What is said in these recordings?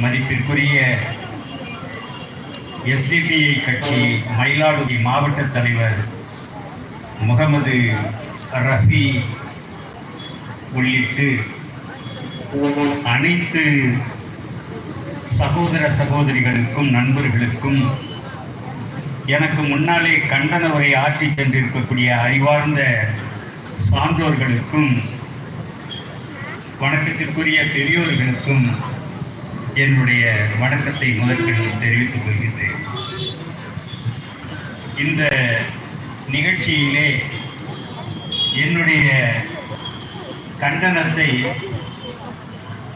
மதிப்பிற்குரிய எஸ்டிபிஐ கட்சி மயிலாடுதுறை மாவட்ட தலைவர் முகமது ரஃபி உள்ளிட்டு அனைத்து சகோதர சகோதரிகளுக்கும் நண்பர்களுக்கும் எனக்கு முன்னாலே கண்டன உரை ஆற்றி சென்றிருக்கக்கூடிய அறிவார்ந்த சான்றோர்களுக்கும் வணக்கத்திற்குரிய பெரியோர்களுக்கும் என்னுடைய வணக்கத்தை முதற்கண் தெரிவித்துக் கொள்கின்றேன். இந்த நிகழ்ச்சியிலே என்னுடைய கண்டனத்தை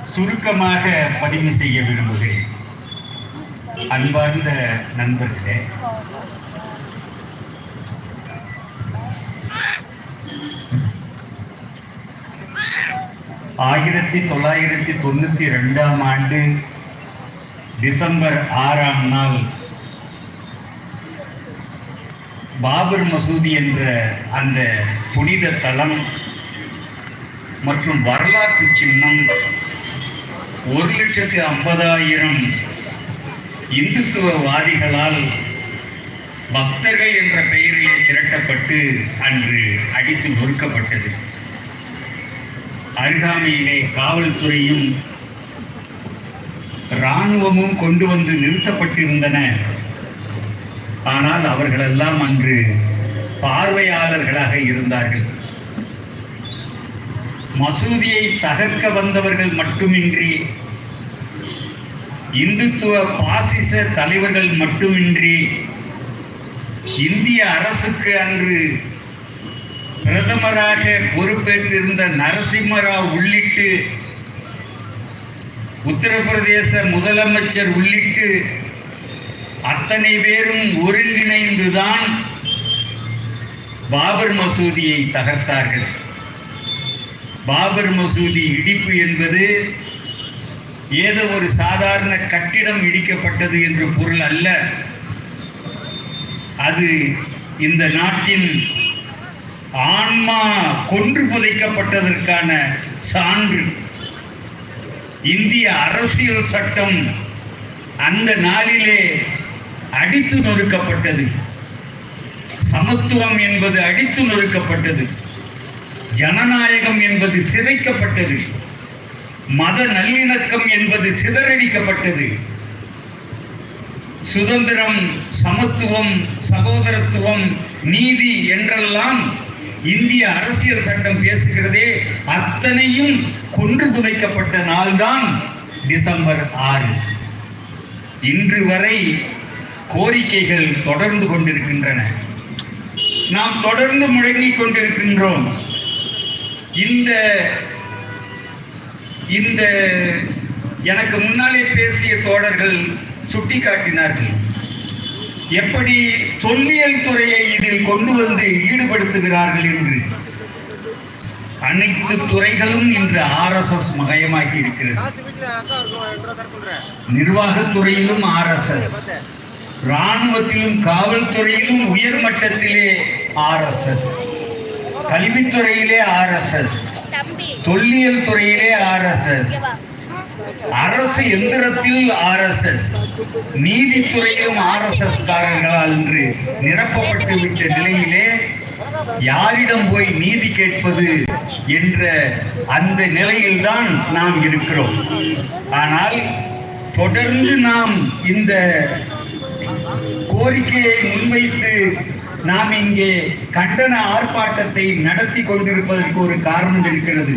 சுருக்கமாக பதிவு செய்ய விரும்புகிறேன். அன்பார்ந்த நண்பர்களே ஆயிரத்தி தொள்ளாயிரத்தி தொண்ணூத்தி ரெண்டாம் ஆண்டு டிசம்பர் ஆறாம் நாள் பாபர் மசூதி என்ற அந்த புனித தலம் மற்றும் வரலாற்று சின்னம் ஒரு லட்சத்து ஐம்பதாயிரம் இந்துத்துவவாதிகளால் பக்தர்கள் என்ற பெயரிலே திரட்டப்பட்டு அன்று அடித்து நொறுக்கப்பட்டது அருகாமையிலே காவல்துறையும் இராணுவமும் கொண்டு வந்து நிறுத்தப்பட்டிருந்தன. ஆனால் அவர்களெல்லாம் அன்று பார்வையாளர்களாக இருந்தார்கள். மசூதியை தகர்க்க வந்தவர்கள் மட்டுமின்றி இந்துத்துவ பாசிச தலைவர்கள் மட்டுமின்றி இந்திய அரசுக்கு அன்று பிரதமராக பொறுப்பேற்றிருந்த நரசிம்மராவ் உள்ளிட்டு உத்தரப்பிரதேச முதலமைச்சர் உள்ளிட்டு அத்தனை பேரும் ஒருங்கிணைந்துதான் பாபர் மசூதியை தகர்த்தார்கள். பாபர் மசூதி இடிப்பு என்பது ஏதோ ஒரு சாதாரண கட்டிடம் இடிக்கப்பட்டது என்று பொருள் அல்ல. அது இந்த நாட்டின் ஆன்மா கொன்று புதைக்கப்பட்டதற்கான சான்று. இந்திய அரசியல் சட்டம் அந்த நாளிலே அடித்து நொறுக்கப்பட்டது. சமத்துவம் என்பது அடித்து நொறுக்கப்பட்டது. ஜனநாயகம் என்பது சிதைக்கப்பட்டது. மத நல்லிணக்கம் என்பது சிதறடிக்கப்பட்டது. சுதந்திரம் சமத்துவம் சகோதரத்துவம் நீதி என்றெல்லாம் இந்திய அரசியல் சட்டம் பேசுகிறதே அத்தனையும் கொன்று புதைக்கப்பட்ட நாள்தான் டிசம்பர் ஆறு. இன்று வரை கோரிக்கைகள் தொடர்ந்து கொண்டிருக்கின்றன. நாம் தொடர்ந்து முழங்கிக் கொண்டிருக்கின்றோம். இந்த இந்த எனக்கு முன்னாலே பேசிய தோழர்கள் சுட்டிக்காட்டினார்கள். எப்படி தொல்லியல் துறையை இதில் கொண்டு வந்து ஈடுபடுத்துகிறார்கள் என்று? அனைத்து துறைகளும் இன்று ஆர்எஸ்எஸ் மயமாக்கி இருக்கிறது. நிர்வாகத்துறையிலும் ஆர்எஸ்எஸ் இராணுவத்திலும் காவல்துறையிலும் உயர் மட்டத்திலே ஆர்எஸ்எஸ் கல்வித்துறையிலே ஆர்எஸ்எஸ் தம்பி. தொல்லியல் துறையிலே ஆர்எஸ்எஸ் இங்க வா. அரசு எந்திரத்தில் ஆர்எஸ்எஸ் நீதித்துறையிலும் ஆர்எஸ்எஸ் காரர்களால் என்று நிரப்பப்பட்டு விட்ட நிலையிலே யாரிடம் போய் நீதி கேட்பது என்ற அந்த நிலையில்தான் நாம் இருக்கிறோம். ஆனால் தொடர்ந்து நாம் இந்த கோரிக்கையை முன்வைத்து நாம் இங்கே கண்டன ஆர்ப்பாட்டத்தை நடத்தி கொண்டிருப்பதற்கு ஒரு காரணம் இருக்கிறது.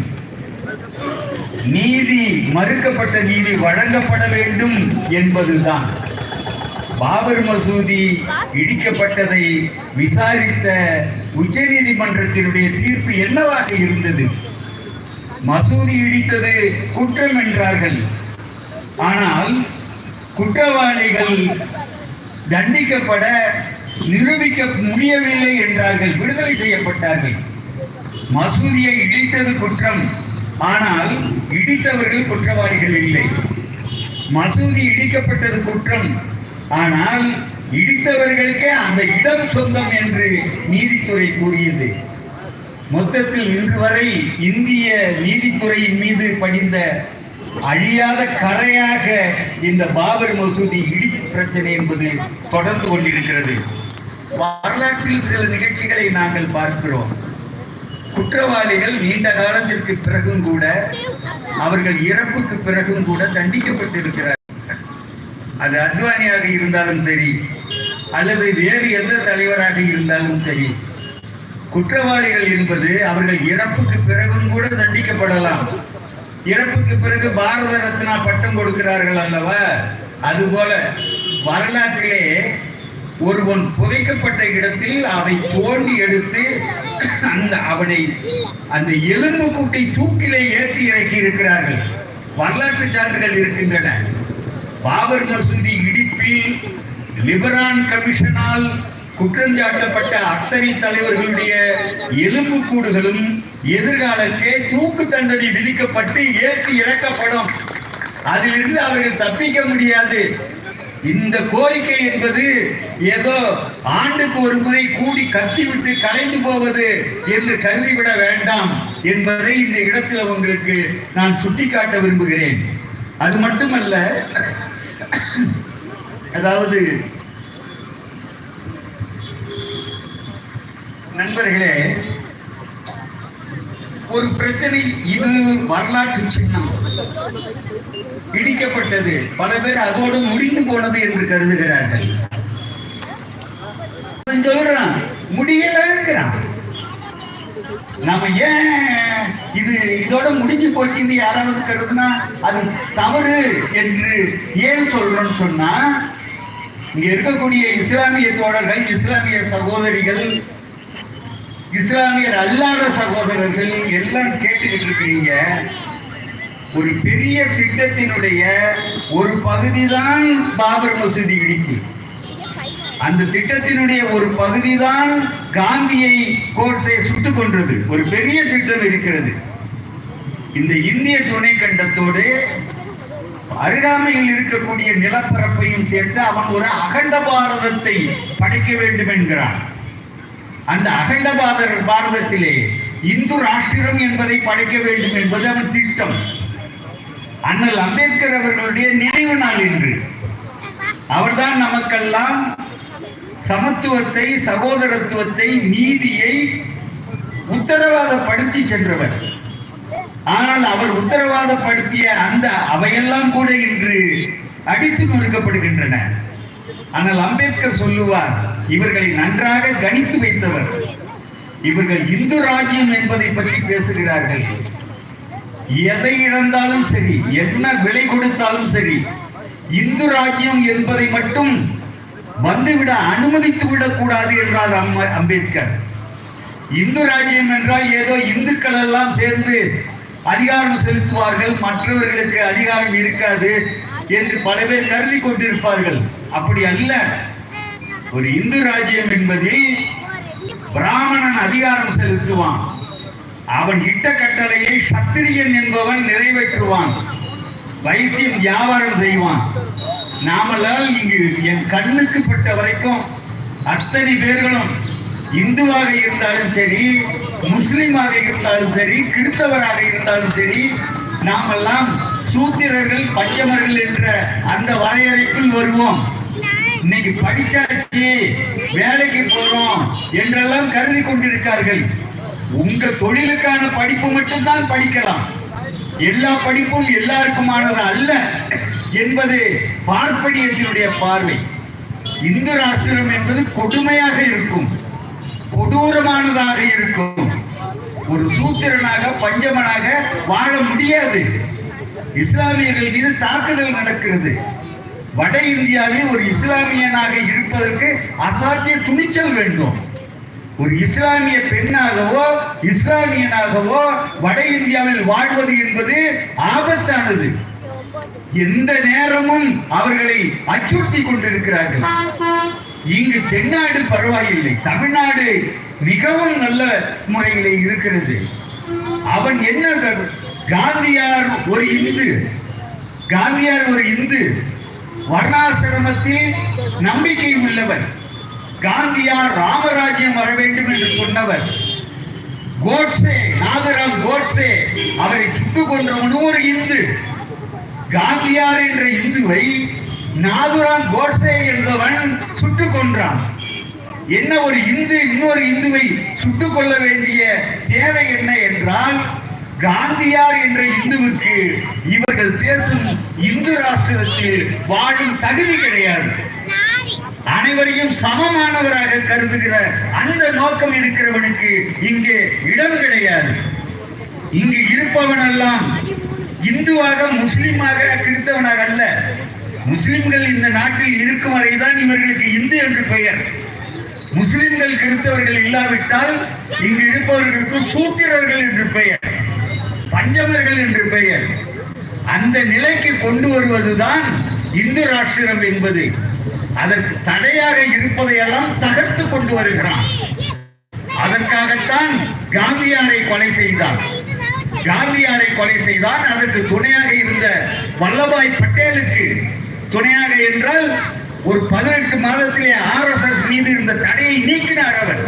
நீதி மறுக்கப்பட்ட நீதி வழங்கப்பட வேண்டும் என்பதுதான். பாபர் மசூதி இடிக்கப்பட்டதை விசாரித்த உச்சநீதிமன்றத்தினுடைய தீர்ப்பு என்னவாக இருந்தது? மசூதி இடித்தது குற்றம் என்றார்கள். ஆனால் குற்றவாளிகள் தண்டிக்கப்பட நிரூபிக்க முடியவில்லை என்றார்கள் விடுதலை செய்யப்பட்டார்கள். மசூதியை இடித்தது குற்றம். ஆனால் இடித்தவர்கள் குற்றவாளிகள் இல்லை. மசூதி இடிக்கப்பட்டது குற்றம். ஆனால் இடித்தவர்களுக்கே அந்த இடம் சொந்தம் என்று நீதித்துறை கூறியது. மொத்தத்தில் இன்று வரை இந்திய நீதித்துறையின் மீது படிந்த அழியாத கரையாக இந்த பாபர் மசூதி இடிப்பு பிரச்சனை என்பது தொடர்ந்து கொண்டிருக்கிறது. வரலாற்றில் சில நிகழ்ச்சிகளை நாங்கள் பார்க்கிறோம். குற்றவாளிகள் நீண்ட காலத்திற்கு பிறகும் கூட அவர்கள் இறப்புக்கு பிறகும் கூட தண்டிக்கப்பட்டிருக்கிறார் அது அத்வானியாக இருந்தாலும் சரி அல்லது வேறு எந்த தலைவராக இருந்தாலும் சரி குற்றவாளிகள் என்பது அவர்கள் இறப்புக்கு பிறகும் கூட தண்டிக்கப்படலாம். இறப்புக்கு பிறகு பாரத ரத்னா பட்டம் கொடுக்கிறார்கள் அல்லவா? அதுபோல வரலாற்றிலே ஒருவன் புதைக்கப்பட்ட இடத்தில் அதை தோண்டி எடுத்து அந்த அவனை அந்த எலும்பு கூட்டை தூக்கிலே ஏற்றி இறக்கி இருக்கிறார்கள். வரலாற்று சான்றுகள் இருக்கின்றன. பாபர் மசூதி இடிப்பில் லிபரான் கமிஷனால் குற்றஞ்சாட்டப்பட்ட அத்தனை தலைவர்களுடைய எலும்பு கூடுகளும் எதிர்காலத்தே தூக்கு தண்டனை விதிக்கப்பட்டு ஏற்றி இறக்கப்படும். அதிலிருந்து அவர்கள் தப்பிக்க முடியாது. இந்த கோரிக்கை என்பது ஏதோ ஆண்டுக்கு ஒரு முறை கூடி கத்திவிட்டு கலைந்து போவது என்று கருதிவிட வேண்டாம் என்பதை இந்த இடத்தில் உங்களுக்கு நான் சுட்டிக்காட்ட விரும்புகிறேன். அது மட்டுமல்ல அதாவது நண்பர்களே ஒரு பிரச்சனை இது வரலாற்று சின்னம். இடிக்கப்பட்டது. பல பேர் அதோடு முடிந்து போனது என்று கருதுகிறார்கள். அவன் சொல்றான் முடியலங்கிறான் நாம ஏன் இது இதோட முடிஞ்சு போச்சுன்னு யாராவது கருதுனா அது தவறு என்று ஏன் சொல்றோம்னு சொன்னா இங்க இருக்கக்கூடிய இஸ்லாமிய தோழர்கள் இஸ்லாமிய சகோதரிகள் இஸ்லாமியர் அல்லாத சகோதரர்கள் எல்லாம் கேட்டுக்கிட்டு இருக்கிறீங்க ஒரு பெரிய திட்டத்தினுடைய ஒரு பகுதிதான் பாபர் மசூதி இடிப்பு. அந்த திட்டத்தினுடைய ஒரு பகுதிதான் காந்தியை கோர்ஸை சுட்டுக் கொன்றது. ஒரு பெரிய திட்டம் இருக்கிறது. இந்த இந்திய துணை கண்டத்தோடு அருகாமையில் இருக்கக்கூடிய நிலப்பரப்பையும் சேர்த்து அவன் ஒரு அகண்ட பாரதத்தை படைக்க வேண்டும் என்கிறான். அந்த அகண்ட பாரத பாரதத்திலே இந்து ராஷ்டிரம் என்பதை படைக்க வேண்டும் என்பது அவன் திட்டம். அண்ணல் அம்பேத்கர் அவர்களுடைய நினைவு நாள் என்று அவர்தான் நமக்கெல்லாம் சமத்துவத்தை சகோதரத்துவத்தை நீதியை உத்தரவாதப்படுத்தி சென்றவர். ஆனால் அவர் உத்தரவாதப்படுத்திய அந்த அவையெல்லாம் கூட இன்று அடித்து நொறுக்கப்படுகின்றன. ஆனால் அம்பேத்கர் சொல்லுவார் இவர்களை நன்றாக கணித்து வைத்தவர். இவர்கள் இந்து ராஜ்யம் என்பதை பற்றி பேசுகிறார்கள். எதை இழந்தாலும் சரி என்ன விலை கொடுத்தாலும் சரி இந்து ராஜ்யம் என்பதை மட்டும் வந்துவிட அனுமதித்து விடக்கூடாது என்றார் அம்ம- அம்பேத்கர். இந்து ராஜ்யம் என்றால் ஏதோ இந்துக்கள் எல்லாம் சேர்ந்து அதிகாரம் செலுத்துவார்கள் மற்றவர்களுக்கு அதிகாரம் இருக்காது என்று பல பேர் கருதி கொண்டிருப்பார்கள். அப்படி அல்ல. ஒரு இந்து ராஜ்யம் என்பதில் பிராமணன் அதிகாரம் செலுத்துவான். அவன் இட்ட கட்டளையை சத்திரியன் என்பவன் நிறைவேற்றுவான். வைத்தியம் வியாபாரம் செய்வான். நாமெல்லாம் இங்கு என் கண்ணுக்கு பட்ட வரைக்கும் அத்தனை பேர்களும் இந்துவாக இருந்தாலும் சரி முஸ்லிமாக இருந்தாலும் சரி கிறிஸ்தவராக இருந்தாலும் சரி நாமெல்லாம் சூத்திரர்கள் பஞ்சமர்கள் என்ற அந்த வரையறைக்குள் வருவோம். இன்னைக்கு படிச்சாச்சு வேலைக்கு போறோம் என்றெல்லாம் கருதி கொண்டிருக்கார்கள். உங்க தொழிலுக்கான படிப்பு மட்டும்தான் படிக்கலாம். எல்லா படிப்பும் எல்லாருக்குமானது அல்ல என்பது பார்ப்பனியத்தினுடைய பார்வை. இந்து ராஷ்டிரம் என்பது கொடுமையாக இருக்கும் கொடூரமானதாக இருக்கும். ஒரு சூத்திரனாக பஞ்சமனாக வாழ முடியாது. இஸ்லாமியர்கள் மீது தாக்குதல் நடக்கிறது. வட இந்தியாவில் ஒரு இஸ்லாமியனாக இருப்பதற்கு அசாத்திய துணிச்சல் வேண்டும். ஒரு இஸ்லாமிய பெண்ணாகவோ இஸ்லாமியனாகவோ வட இந்தியாவில் வாழ்வது என்பது ஆபத்தானது. எந்த நேரமும் அவர்களை அச்சுறுத்தி கொண்டிருக்கிறார்கள். இங்கு தென்னாடு பரவாயில்லை. தமிழ்நாடு மிகவும் நல்ல முறையிலே இருக்கிறது. அவன் என்ன காந்தியார் ஒரு இந்து. காந்தியார் ஒரு இந்து. வர்ணாசிரமத்தில் நம்பிக்கை உள்ளவர். காந்தியார் ராமராஜ்யம் வர வேண்டும் என்று சொன்னவர். கோட்ஸே நாதராம் கோட்ஸே அவரை சுட்டு கொன்றவனும் ஒரு இந்து. காந்தியார் என்ற இந்துவை நாதுராம் கோட்ஸே என்பவன் சுட்டு கொன்றான். என்ன ஒரு இந்து இன்னொரு இந்துவை சுட்டுக் கொள்ள வேண்டிய தேவை என்ன என்றால் காந்தியார் என்ற இந்துவுக்கு இவர்கள் பேசும் இந்து ராஷ்டிரத்தில் வாழும் தகுதி கிடையாது. அனைவரையும் சமமானவராக கருதுகிற அந்த நோக்கம் இருக்கிறவனுக்கு இங்கே இடம் கிடையாது. இங்கு இருப்பவனெல்லாம் இந்துவாக முஸ்லிமாக கிறிஸ்தவனாக அல்ல. முஸ்லிம்கள் இந்த நாட்டில் இருக்கும் வரைதான் இவர்களுக்கு இந்து என்று பெயர். முஸ்லிம்கள் கிறிஸ்தவர்கள் இல்லாவிட்டால் இங்கு இருப்பவர்களுக்கு சூத்திரர்கள் என்று பெயர். பஞ்சமர்கள் என்று பெயர். அந்த நிலைக்கு கொண்டு வருவதுதான் இந்து ராஷ்டிரம் என்பது. அதற்கு தடையாக இருப்பதையெல்லாம் தகர்த்து கொண்டு வருகிறான். அதற்காகத்தான் காந்தியாரை கொலை செய்தான். காந்தியாரை கொலை செய்தான். அதற்கு துணையாக இருந்த வல்லபாய் பட்டேலுக்கு துணையாக என்றால் ஒரு பதினெட்டு மாதத்திலே ஆர்எஸ்எஸ் மீது இருந்த தடையை நீக்கினார் அவர்.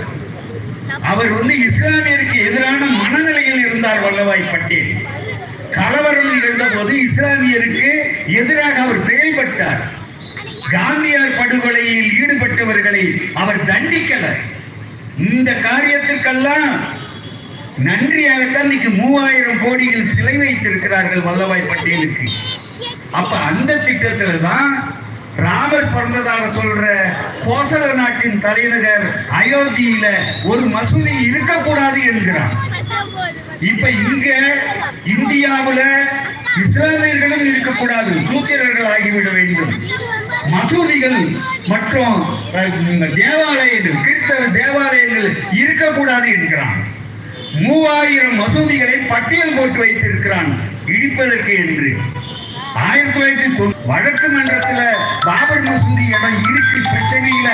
அவர் வந்து இஸ்லாமியருக்கு எதிரான மனநிலையில் இருந்தார் வல்லபாய் பட்டேல். கலவரம் இருந்தபோது இஸ்லாமியருக்கு எதிராக அவர் செயல்பட்டார். காந்தியார் படுகொலையில் ஈடுபட்டவர்களை அவர் தண்டிக்கல. இந்த காரியத்துக்கெல்லாம் நன்றியாகத்தான் இன்னைக்கு மூவாயிரம் கோடியில் சிலை வைத்திருக்கிறார்கள் வல்லபாய் பட்டேலுக்கு. அப்ப அந்த திட்டத்துல தான் ராமர் பிறந்ததாக சொல்ற கோசல நாட்டின் தலைநகர் அயோத்தியில ஒரு மசூதி இருக்கக்கூடாது என்கிறான் இப்ப இங்க இந்தியாவுல இஸ்லாமியர்களும் இருக்கக்கூடாது சூத்திரர்கள் ஆகிவிட வேண்டும். மசூதிகள் மற்றும் தேவாலயங்கள் கிறிஸ்தவ தேவாலயங்கள் இருக்கக்கூடாது என்கிறான் மூவாயிரம் மசூதிகளை பட்டியல் போட்டு வைத்திருக்கிறான் இடிப்பதற்கு என்று. ஆயிரத்தி தொள்ளாயிரத்தி வழக்கு மன்றத்துல பாபர் மசூதி இடம் இருக்கு பிரச்சனையில.